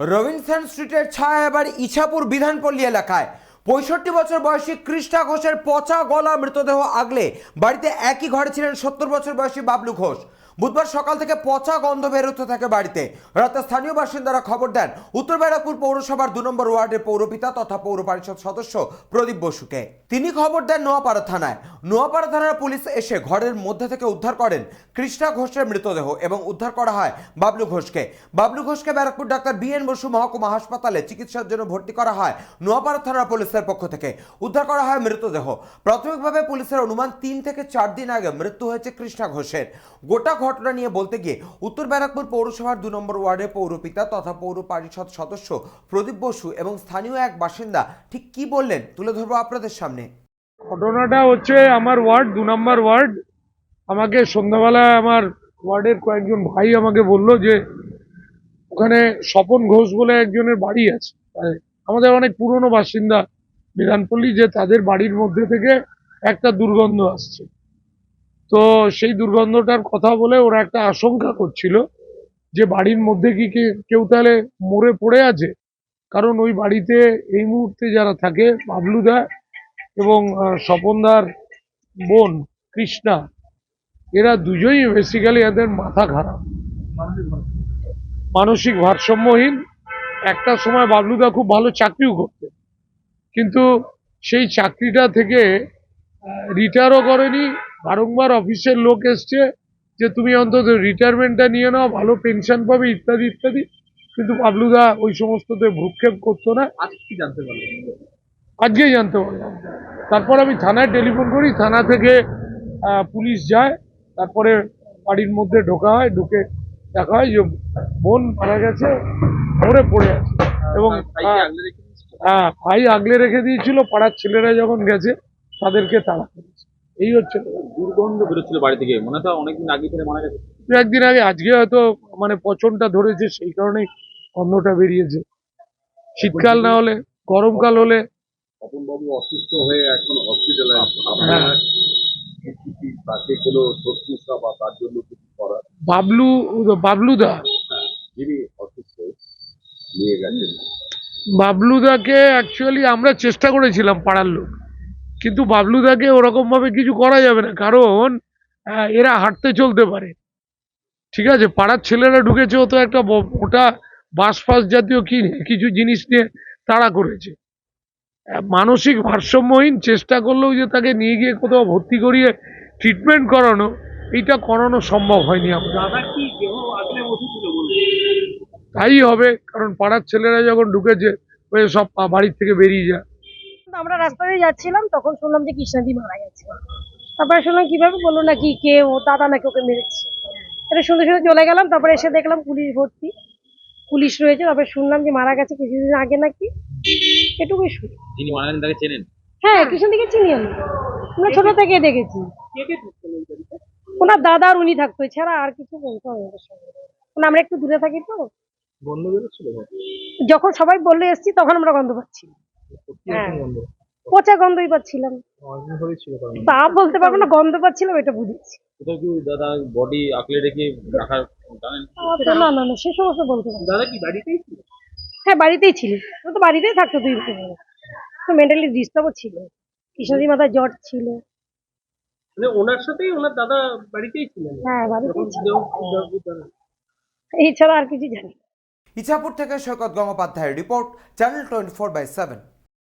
Robinson স্ট্রিটের ছায়া এবার ইছাপুর বিধানপল্লী এলাকায়। পঁয়ষট্টি বছর বয়সী কৃষ্ণা ঘোষের পচা গলা মৃতদেহ আগলে। বাড়িতে একই ঘরে ছিলেন সত্তর বছর বয়সী বাবলু ঘোষ। বুধবার সকাল থেকে পচা গন্ধ বেরোতে থাকে বাড়িতে। রাতে স্থানীয় বাসিন্দারা খবর দেন, উত্তর ব্যারাকপুর পৌরসভার দু নম্বর ওয়ার্ডের পৌরপিতা তথা পৌর পরিষদ সদস্য প্রদীপ বসুকে। তিনি খবর দেন নোয়াপাড়া থানায়। নোয়াপাড়া থানার পুলিশ এসে ঘরের মধ্যে থেকে উদ্ধার করেন কৃষ্ণা ঘোষের মৃতদেহ এবং উদ্ধার করা হয় বাবলু ঘোষকে। বাবলু ঘোষকে Barrackpore doctor B N Basu মহকুমা হাসপাতালে চিকিৎসার জন্য ভর্তি করা হয় নোয়াপাড়া থানার পুলিশের পক্ষ থেকে। উদ্ধার করা হয় মৃতদেহ। প্রাথমিকভাবে পুলিশের অনুমান তিন থেকে চার দিন আগে মৃত্যু হয়েছে কৃষ্ণা ঘোষের। গোটা ঘটনা নিয়ে বলতে গিয়ে উত্তর ব্যারাকপুর পৌরসভার দু নম্বর ওয়ার্ডের পৌরপিতা তথা পৌর পরিষদ সদস্য প্রদীপ বসু এবং স্থানীয় এক বাসিন্দা ঠিক কি বললেন তুলে ধরবো আপনাদের সামনে। ঘটনাটা হচ্ছে আমার ওয়ার্ড, দু নম্বর ওয়ার্ড। আমাকে সন্ধ্যাবেলায় আমার ওয়ার্ডের কয়েকজন ভাই আমাকে বলল যে, ওখানে স্বপন ঘোষ বলে একজনের বাড়ি আছে। মানে আমাদের অনেক পুরনো বাসিন্দা বিধানপল্লী যে তাদের বাড়ির মধ্যে থেকে একটা দুর্গন্ধ আসছে। তো সেই দুর্গন্ধটার কথা বলে ওরা একটা আশঙ্কা করছিল যে বাড়ির মধ্যে কি কেউ তাহলে মরে পড়ে আছে? কারণ ওই বাড়িতে এই মুহূর্তে যারা থাকে, বাবলুদা এবং স্বপনদার বোন কৃষ্ণা, এরা দুজনই বেসিক্যালি এদের মাথা খারাপ। মানসিক ভারসাম্যহীন। একটা সময় বাবলুদা খুব ভালো চাকরিও করতেন। কিন্তু সেই চাকরিটা থেকে রিটায়ারও করেনি বারংবার অফিসের লোক এসছে যে তুমি অন্তত রিটায়ারমেন্টটা নিয়ে নাও ভালো পেনশন পাবে ইত্যাদি ইত্যাদি। কিন্তু বাবলুদা ওই সমস্ততে ভ্রুক্ষেপ করতো না। আজকে জানতে পারলেন? আজকেই জানতে পারলাম। তারপর আমি থানায় টেলিফোন করি থানা থেকে পুলিশ যায় তারপরে বাড়ির মধ্যে ঢোকা হয় ঢুকে দেখা হয় যে বোন মারা গেছে মরে পড়ে আছে। এবং আগলে রেখে দিয়েছিল? হ্যাঁ ভাই আগলে রেখে দিয়েছিল পাড়ার ছেলেরা যখন গেছে তাদেরকে তাড়া করেছে। এই হচ্ছে দুর্গন্ধ বেরোচ্ছিল বাড়ি থেকে। মনে হয় অনেকদিন আগে থেকে মারা গেছে। দু একদিন আগে আজকে হয়তো মানে পচনটা ধরেছে সেই কারণেই গন্ধটা বেরিয়েছে। শীতকাল না হলে গরমকাল হলে অসুস্থ হয়ে এখন হসপিটালে হ্যাঁ। তাকে কোনো প্রশ্নসা বা তার জন্য কিছু করার? বাবলু বাবলুদা যিনি অসুস্থ নিয়ে গেছেন। বাবলুদাকে অ্যাকচুয়ালি আমরা চেষ্টা করেছিলাম পাড়ার লোক। কিন্তু বাবলুদাকে ওরকম ভাবে কিছু করা যাবে না কারণ এরা হাঁটতে চলতে পারে। ঠিক আছে? পাড়ার ছেলেরা ঢুকেছে ও তো একটা মোটা বাস ফাস জাতীয় কি কিছু জিনিস নিয়ে তাড়া করেছে। মানসিক ভারসাম্যহীন চেষ্টা করলেও যে তাকে নিয়ে গিয়ে কোথাও ভর্তি করিয়ে ট্রিটমেন্ট করানো এইটা করানো সম্ভব হয়নি তাই হবে কারণ পাড়ার ছেলেরা যখন ঢুকেছে ওই সব বাড়ির থেকে বেরিয়ে যায়। আমরা রাস্তা দিয়ে যাচ্ছিলাম তখন শুনলাম যে কৃষ্ণাদি মারা গেছে। তারপরে শুনলাম কীভাবে বলল নাকি কে? ও দাদা নাকি ওকে মেরেছে? এটা শুনতে শুনতে চলে গেলাম তারপরে এসে দেখলাম পুলিশ ভর্তি। পুলিশ রয়েছে তারপরে শুনলাম যে মারা গেছে কিছুদিন আগে নাকি? এটুকুই শুনি। যিনি মারা গেছেন তাকে চেনেন? হ্যাঁ কৃষ্ণ দিকে চিনি আমি। আমরা ছোট থেকে দেখেছি। কে কে থাকতেন ওই বাড়িতে? ওনার দাদা আর উনি থাকতো এছাড়া আর কিছু বলতো আমাদের সঙ্গে। কারণ আমরা একটু দূরে থাকি তো। যখন সবাই বললে এসছি তখন আমরা গন্ধ পাচ্ছি। পচা গন্ধই পাচ্ছিলাম। কারণ তা বলতে পারব না গন্ধ পাচ্ছিলাম এটা বুঝেছি। দাদা বডি আঁকলে রেখে রাখার আচ্ছা, না না না সে সমস্ত বলতে পারব দাদা কি বাড়িতেই ছিল? হ্যাঁ বাড়িতেই ছিল। ও তো বাড়িতেই থাকতো দুই বছর তো মেন্টালি ডিস্টার্বও ছিল। কৃষ্ণজি মাথায় জ্বর ছিল। মানে ওনার সাথেই ওনার দাদা বাড়িতেই ছিলেন? হ্যাঁ বাড়িতেই ছিল। এছাড়া আর কিছু জানি না। ইছাপুর থেকে সৈকত গঙ্গোপাধ্যায়ের report channel twenty four by seven.